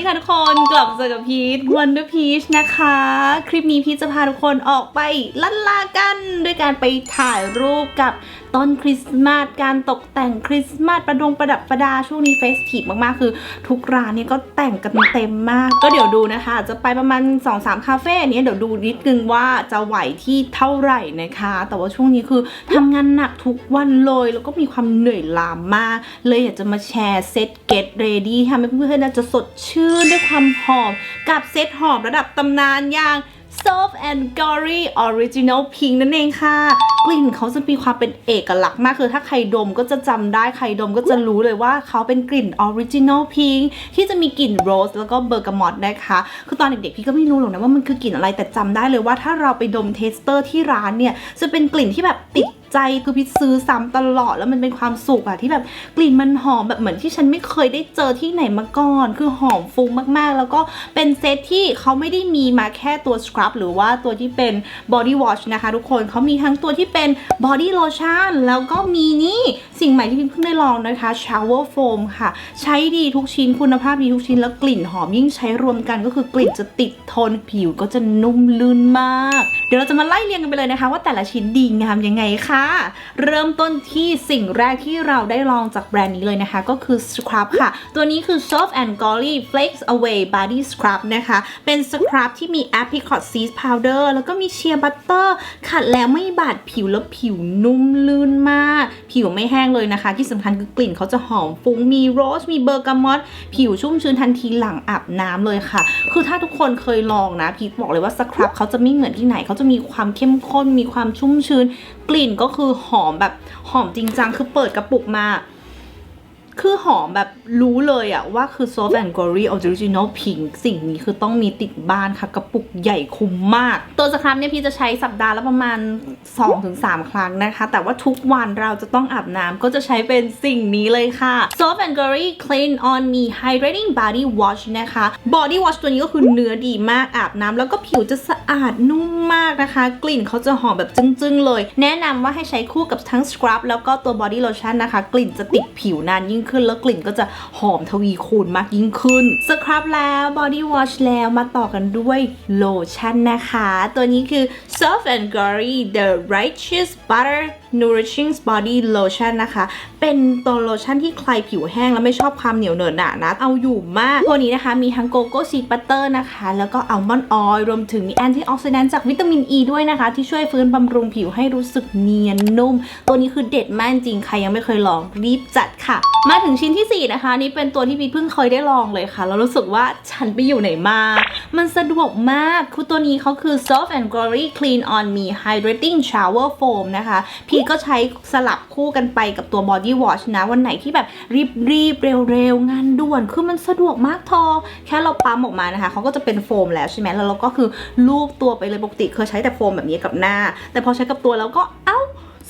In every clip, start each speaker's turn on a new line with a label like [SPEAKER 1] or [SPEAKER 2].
[SPEAKER 1] วัสดีค่ะทุกคนกลับมาเจอกับพีทวันด้วยพีชนะคะ คลิปนี้พีชจะพาทุกคนออกไปลันลากัน ด้วยการไปถ่ายรูปกับต้นคริสต์มาสการตกแต่งคริสต์มาสประดงประดับประดาช่วงนี้เฟสทีฟมากๆ คือ ทุกร้านเนี่ยก็แต่งกันเต็มมาก ก็เดี๋ยวดูนะคะ จะไปประมาณ 2-3 คาเฟ่เนี้ยเดี๋ยวดูนิดนึงว่าจะไหวที่เท่าไหร่นะคะ แต่ว่าช่วงนี้คือทำงานหนักทุกวันเลย แล้วก็มีความเหนื่อยล้ามาก เลยอยากจะมาแชร์เซต Get Ready ทำให้เพื่อนๆน่าจะสดชื่นด้วยความหอม กับเซตหอมระดับตำนานอย่าง Soft and Gory Original Pink นั่นเองค่ะ กลิ่นเขาจะมีความเป็นเอกลักษณ์มาก คือถ้าใครดมก็จะจำได้ ใครดมก็จะรู้เลยว่าเขาเป็นกลิ่น Original Pink ที่จะมีกลิ่นโรสแล้วก็เบอร์กามอตนะคะ คือตอนเด็กๆพี่ก็ไม่รู้หรอกนะว่ามันคือกลิ่นอะไร แต่จำได้เลยว่าถ้าเราไปดมเทสเตอร์ที่ร้านเนี่ย จะเป็นกลิ่นที่แบบติด ใจคือพี่ซื้อซ้ำตลอดแล้วมันเป็นความสุขอะที่แบบกลิ่นมันหอมแบบเหมือนที่ฉันไม่เคยได้เจอที่ไหนมาก่อน คือหอมฟุ้งมากๆ แล้วก็เป็นเซตที่เขาไม่ได้มีมาแค่ตัวสครับหรือว่าตัวที่เป็นบอดี้วอชนะคะทุกคนเขามีทั้งตัวที่เป็นบอดี้โลชั่นแล้วก็มีนี่สิ่งใหม่ที่พี่เพิ่งได้ลองนะคะ shower foam ค่ะ ใช้ดีทุกชิ้นคุณภาพดีทุกชิ้นแล้วกลิ่นหอมยิ่งใช้รวมกันก็คือกลิ่นจะติดทนผิวก็จะนุ่มลื่นมาก เดี๋ยวเราจะมาไล่เรียงกันไปเลยนะคะ ว่าแต่ละชิ้นดีงามยังไงค่ะเริ่มต้นที่สิ่งแรกที่เราได้ลองจากแบรนด์นี้เลยนะคะ ก็คือ Scrub ค่ะ ตัวนี้คือ Soft and Glory Flakes Away Body Scrub นะคะ เป็นสครับที่มี Apricot Seed Powder แล้วก็มีเชียร์บัตเตอร์ขัดแล้วไม่บาดผิวแล้วผิวนุ่มลื่นมาก ผิวไม่แห้งเลยนะคะ ที่สำคัญคือกลิ่นเขาจะหอมฟุ้งมีโรส มีเบอร์กามอตผิวชุ่มชื้นทันทีหลังอาบน้ำเลยค่ะ คือถ้าทุกคนเคยลองนะพีทบอกเลยว่าสครับเขาจะไม่เหมือนที่ไหนเขาจะมีความเข้มข้นมีความชุ่มชื้น กลิ่นก็คือหอมแบบหอมจริงจังคือเปิดกระปุกมา คือหอมแบบรู้เลยอะว่าคือ Soft and Glory Original Pink สิ่งนี้คือต้องมีติดบ้านค่ะ กระปุกใหญ่คุ้มมาก ตัวสครับเนี่ยพี่จะใช้สัปดาห์ละประมาณ 2-3 ครั้งนะคะ แต่ว่าทุกวันเราจะต้องอาบน้ำก็จะใช้เป็นสิ่งนี้เลยค่ะ Soft and Glory Clean on Me Hydrating Body Wash นะคะ Body Wash ตัวนี้ก็คือเนื้อดีมากอาบน้ำแล้วก็ผิวจะสะอาดนุ่มมากนะคะ กลิ่นเขาจะหอมแบบจึ้งๆเลย แนะนำว่าให้ใช้คู่กับทั้ง Scrub แล้วก็ตัว Body Lotion นะคะ กลิ่นจะติดผิวนานยิ่งขึ้น แล้วกลิ่นก็จะหอมทวีคูณมากยิ่งขึ้นสครับแล้วบอดี้วอชแล้วมาต่อกันด้วยโลชั่นนะคะ ตัวนี้คือ Soft and Glory The Righteous Butter Nourishing Body Lotion นะคะ เป็นตัวโลชั่นที่ใครผิวแห้งแล้วไม่ชอบความเหนียวเหนอะหนะนะ เอาอยู่มาก ตัวนี้นะคะมีทั้งโกโก้ซีบัตเตอร์นะคะ แล้วก็อัลมอนด์ออยล์รวมถึงมีแอนตี้ออกซิแดนต์จากวิตามินอ e ีด้วยนะคะ ที่ช่วยฟื้นบำรุงผิวให้รู้สึกเนียนนุ่ม ตัวนี้คือเด็ดมากจริง ใครยังไม่เคยลองรีบจัดค่ะ มาถึงชิ้นที่ 4 นะคะ นี่เป็นตัวที่พีเพิ่งเคยได้ลองเลยค่ะ แล้วรู้สึกว่าฉันไปอยู่ไหนมา มันสะดวกมาก คือตัวนี้เขาคือ Soft and Glory Clean on Me Hydrating Shower Foam นะคะ พีทก็ใช้สลับคู่กันไปกับตัว Body Wash นะ วันไหนที่แบบรีบรีบๆเร็วๆ งานด่วน คือมันสะดวกมากทอ แค่เราปั๊มออกมานะคะเขาก็จะเป็นโฟมแล้วใช่ไหมแล้วเราก็คือลูบตัวไปเลยปกติเคยใช้แต่โฟมแบบนี้กับหน้า แต่พอใช้กับตัวแล้วก็เอ้า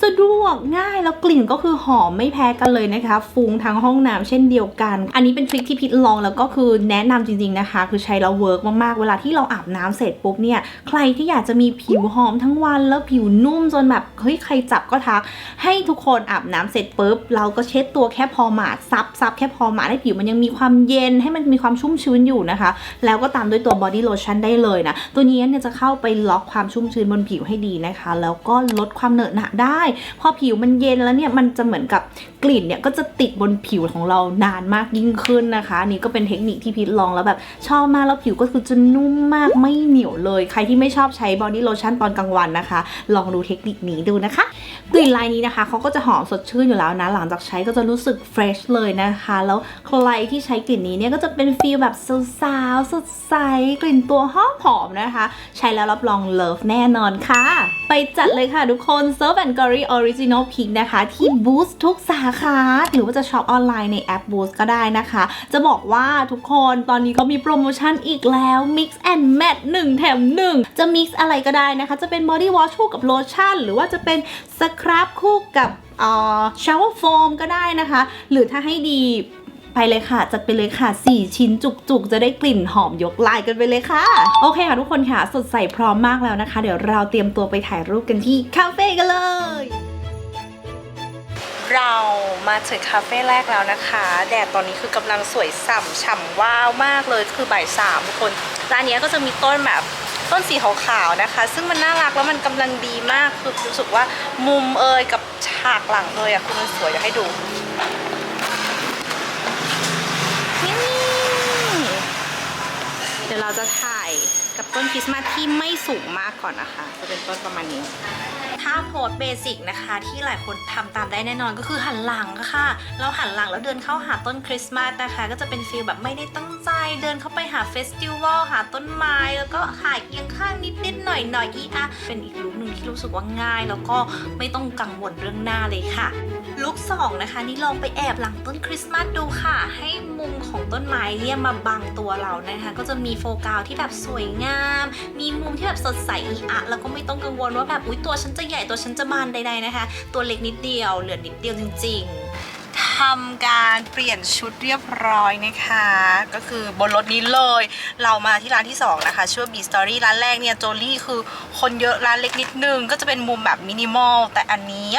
[SPEAKER 1] สะดวกง่ายแล้วกลิ่นก็คือหอมไม่แพ้กันเลยนะคะฟุ้งทั้งห้องน้ำเช่นเดียวกัน อันนี้เป็นทริคที่พิทลองแล้วก็คือแนะนำจริงๆนะคะ คือใช้แล้วเวิร์กมากๆ เวลาที่เราอาบน้ำเสร็จปุ๊บเนี่ยใครที่อยากจะมีผิวหอมทั้งวันแล้วผิวนุ่มจนแบบเฮ้ยใครจับก็ทัก ให้ทุกคนอาบน้ำเสร็จปุ๊บเราก็เช็ดตัวแค่พอหมาดซับซับแค่พอหมาดให้ผิวมันยังมีความเย็นให้มันมีความชุ่มชื้นอยู่นะคะ แล้วก็ตามด้วยตัวบอดี้โลชั่นได้เลยนะตัวนี้เนี่ยจะเข้าไปล็อกความชุ่มชื้นบนผิวให้ดีนะคะ แล้วก็ลดความเหนอะหนะได้พอผิวมันเย็นแล้วเนี่ยมันจะเหมือนกับกลิ่นเนี่ยก็จะติดบนผิวของเรานานมากยิ่งขึ้นนะคะ นี่ก็เป็นเทคนิคที่พีทลองแล้วแบบชอบมากแล้วผิวก็คือจะนุ่มมากไม่เหนียวเลย ใครที่ไม่ชอบใช้บอดี้โลชั่นตอนกลางวันนะคะ ลองดูเทคนิคนี้ดูนะคะ กลิ่นลายนี้นะคะเขาก็จะหอมสดชื่นอยู่แล้วนะ หลังจากใช้ก็จะรู้สึกเฟรชเลยนะคะ แล้วใครที่ใช้กลิ่นนี้เนี่ยก็จะเป็นฟีลแบบสาวๆสดใสกลิ่นตัวหอมหอมนะคะ ใช้แล้วรับรองเลิฟแน่นอนค่ะ ไปจัดเลยค่ะทุกคน Surf and Glory Original Pink นะคะ ที่ Boost ทุกสาขา หรือว่าจะช็อปออนไลน์ในแอป Boost ก็ได้นะคะ จะบอกว่าทุกคนตอนนี้ก็มีโปรโมชั่นอีกแล้ว Mix and Match 1 แถม 1 จะ mix อะไรก็ได้นะคะ จะเป็น Body Wash คู่กับโลชั่น หรือว่าจะเป็นสครับคู่กับเอ่อ shower foam ก็ได้นะคะ หรือถ้าให้ดี ไปเลยค่ะ จัดไปเลยค่ะ 4 ชิ้นจุกๆ จะได้กลิ่นหอมยกลายกันไปเลยค่ะ โอเคค่ะทุกคนค่ะ สดใสพร้อมมากแล้วนะคะ เดี๋ยวเราเตรียมตัวไปถ่ายรูปกันที่คาเฟ่กันเลย เรามาถึงคาเฟ่แรกแล้วนะคะ แดดตอนนี้คือกำลังสวยส่ำฉ่ำว้าวมากเลยคือบ่ายสามทุกคนร้านนี้ก็จะมีต้นแบบต้นสีขาวๆนะคะ ซึ่งมันน่ารักแล้วมันกำลังดีมากคือรู้สึกว่ามุมเอยกับฉากหลังเลยอะคือมันสวยเดี๋ยวให้ดู นี่ เราจะถ่ายกับต้นคริสต์มาสที่ไม่สูงมากก่อนนะคะ จะเป็นต้นประมาณนี้ถ้าโพสเบสิกนะคะที่หลายคนทำตามได้แน่นอนก็คือหันหลังค่ะ เราหันหลังแล้วเดินเข้าหาต้นคริสต์มาสนะคะ ก็จะเป็นฟีลแบบไม่ได้ตั้งใจเดินเข้าไปหาเฟสติวัลหาต้นไม้ แล้วก็หายเอียงข้างนิดๆหน่อยๆอีอะเป็นอีกลุคหนึ่งที่รู้สึกว่าง่าย แล้วก็ไม่ต้องกังวลเรื่องหน้าเลยค่ะลุคสองนะคะนี่ลองไปแอบหลังต้นคริสต์มาสดูค่ะ ให้มุมของต้นไม้เนี่ยมาบังตัวเรานะคะ ก็จะมีโฟกัสที่แบบสวยงาม มีมุมที่แบบสดใสอีอะแล้วก็ไม่ต้องกังวลว่าแบบอุ้ยตัวฉันจะใหญ่ตัวฉันจะบานใดๆนะคะ ตัวเล็กนิดเดียวเหลือนิดเดียวจริง ๆ ทำการเปลี่ยนชุดเรียบร้อยนะคะ ก็คือบนรถนี้เลย เรามาที่ร้านที่ 2 นะคะ ชื่อ B Story ร้านแรกเนี่ย โจลี่คือคนเยอะร้านเล็กนิดนึง ก็จะเป็นมุมแบบมินิมอล แต่อันนี้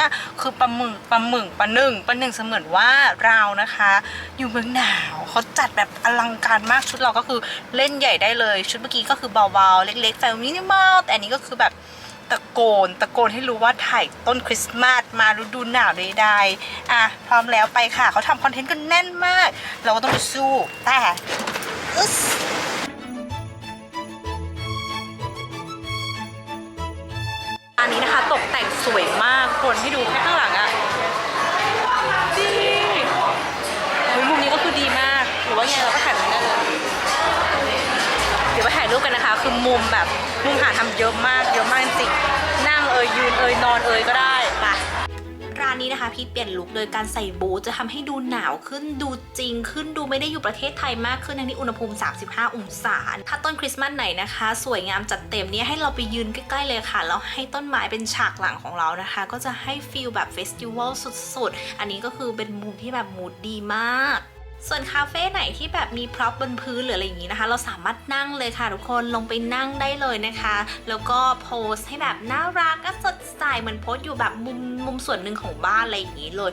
[SPEAKER 1] คือปลาหมึกปลาหมึกปลาหนึ่งปลาหนึ่งเสมือนว่าเรานะคะ อยู่เมืองหนาวเขาจัดแบบอลังการมากชุดเราก็คือเล่นใหญ่ได้เลย ชุดเมื่อกี้ก็คือเบาๆ เล็กๆแฟลมินิมอลแต่อันนี้ก็คือแบบ ตะโกน ตะโกนให้รู้ว่าถ่ายต้นคริสต์มาสมาฤดูหนาวใดๆอะพร้อมแล้วไปค่ะเขาทำคอนเทนต์กันแน่นมาก เราก็ต้องไปสู้แต่อึ๊สอันนี้นะคะตกแต่งสวยมากคนให้ดูแค่ข้างหลังอะดีเฮ้ยมุมนี้ก็คือดีมาก หรือว่าไงเราก็ถ่ายตรงนี้ได้เลย เดี๋ยวไปถ่ายรูปกันนะคะ คือมุมแบบ มุมหาทำเยอะมากเยอะมากจริงนั่งเอ่ยยืนเอ่ยนอนเอ่ยก็ได้ไปร้านนี้นะคะพี่เปลี่ยนลุคโดยการใส่บูทจะทำให้ดูหนาวขึ้นดูจริงขึ้นดูไม่ได้อยู่ประเทศไทยมากขึ้นทั้งที่อุณหภูมิ 35 องศาถ้าต้นคริสต์มาสไหนนะคะ สวยงามจัดเต็มนี่ให้เราไปยืนใกล้ๆเลยค่ะแล้วให้ต้นไม้เป็นฉากหลังของเรานะคะ ก็จะให้ฟีลแบบเฟสติวัลสุดๆ อันนี้ก็คือเป็นมุมที่แบบมูดดีมาก ส่วนคาเฟ่ไหนที่แบบมีพร็อพบนพื้นหรืออะไรอย่างนี้นะคะ เราสามารถนั่งเลยค่ะทุกคนลงไปนั่งได้เลยนะคะ แล้วก็โพสให้แบบน่ารักก็สดใสเหมือนโพสอยู่แบบมุมมุมส่วนหนึ่งของบ้านอะไรอย่างนี้เลย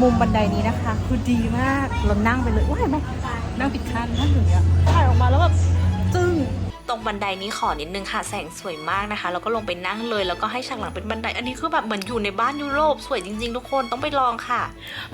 [SPEAKER 1] มุมบันไดนี้นะคะคือดีมากเรานั่งไปเลยว้ายมนั่งผิดขั้นนั่งอย่างเงี้ยถ่ายออกมาแล้วแบบจึ้ง ตรงบันไดนี้ขอนิดนึงค่ะ แสงสวยมากนะคะ แล้วก็ลงไปนั่งเลย แล้วก็ให้ฉากหลังเป็นบันได อันนี้คือแบบเหมือนอยู่ในบ้านยุโรปสวยจริง ๆ ทุกคนต้องไปลองค่ะ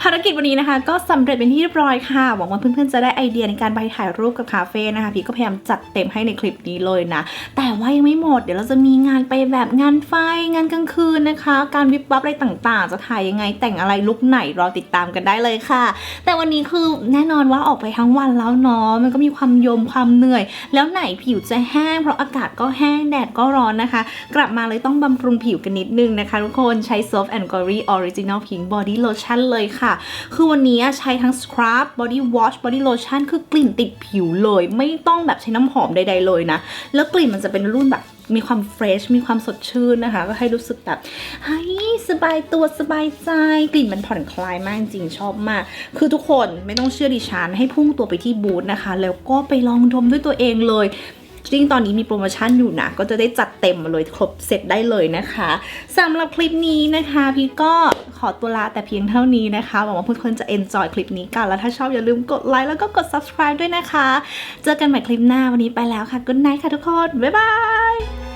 [SPEAKER 1] ภารกิจวันนี้นะคะ ก็สำเร็จเป็นที่เรียบร้อยค่ะหวังว่าเพื่อนๆจะได้ไอเดียในการไปถ่ายรูปกับคาเฟ่นะคะพี่ก็พยายามจัดเต็มให้ในคลิปนี้เลยนะ แต่ว่ายังไม่หมดเดี๋ยวเราจะมีงานไปแบบงานไฟงานกลางคืนนะคะ การวิบวับอะไรต่างๆ จะถ่ายยังไงแต่งอะไรลุคไหนรอติดตามกันได้เลยค่ะ แต่วันนี้คือแน่นอนว่าออกไปทั้งวันแล้วเนาะมันก็มีความยมความเหนื่อย แล้วไหนผิวจะแห้ง เพราะอากาศก็แห้งแดดก็ร้อนนะคะ กลับมาเลยต้องบำรุงผิวกันนิดนึงนะคะทุกคนใช้ Soft and Glory Original Pink Body Lotion เลยค่ะ คือวันนี้ใช้ทั้ง Scrub Body Wash Body Lotion คือกลิ่นติดผิวเลย ไม่ต้องแบบใช้น้ำหอมใดๆเลยนะ แล้วกลิ่นมันจะเป็นรุ่นแบบมีความเฟรช มีความสดชื่นนะคะ ก็ให้รู้สึกแบบเฮ้ยสบายตัวสบายใจ กลิ่นมันผ่อนคลายมากจริงชอบมาก คือทุกคนไม่ต้องเชื่อดิฉันให้พุ่งตัวไปที่บูธนะคะ แล้วก็ไปลองดมด้วยตัวเองเลย จริงตอนนี้มีโปรโมชั่นอยู่นะ ก็จะได้จัดเต็มมาเลยครบเสร็จได้เลยนะคะสำหรับคลิปนี้นะคะ พี่ก็ขอตัวลาแต่เพียงเท่านี้นะคะหวังว่าเพื่อนๆจะ enjoy คลิปนี้กัน แล้วถ้าชอบอย่าลืมกดไลค์แล้วก็กด subscribe ด้วยนะคะ เจอกันใหม่คลิปหน้าวันนี้ไปแล้วค่ะ good night ค่ะทุกคนบ๊ายบาย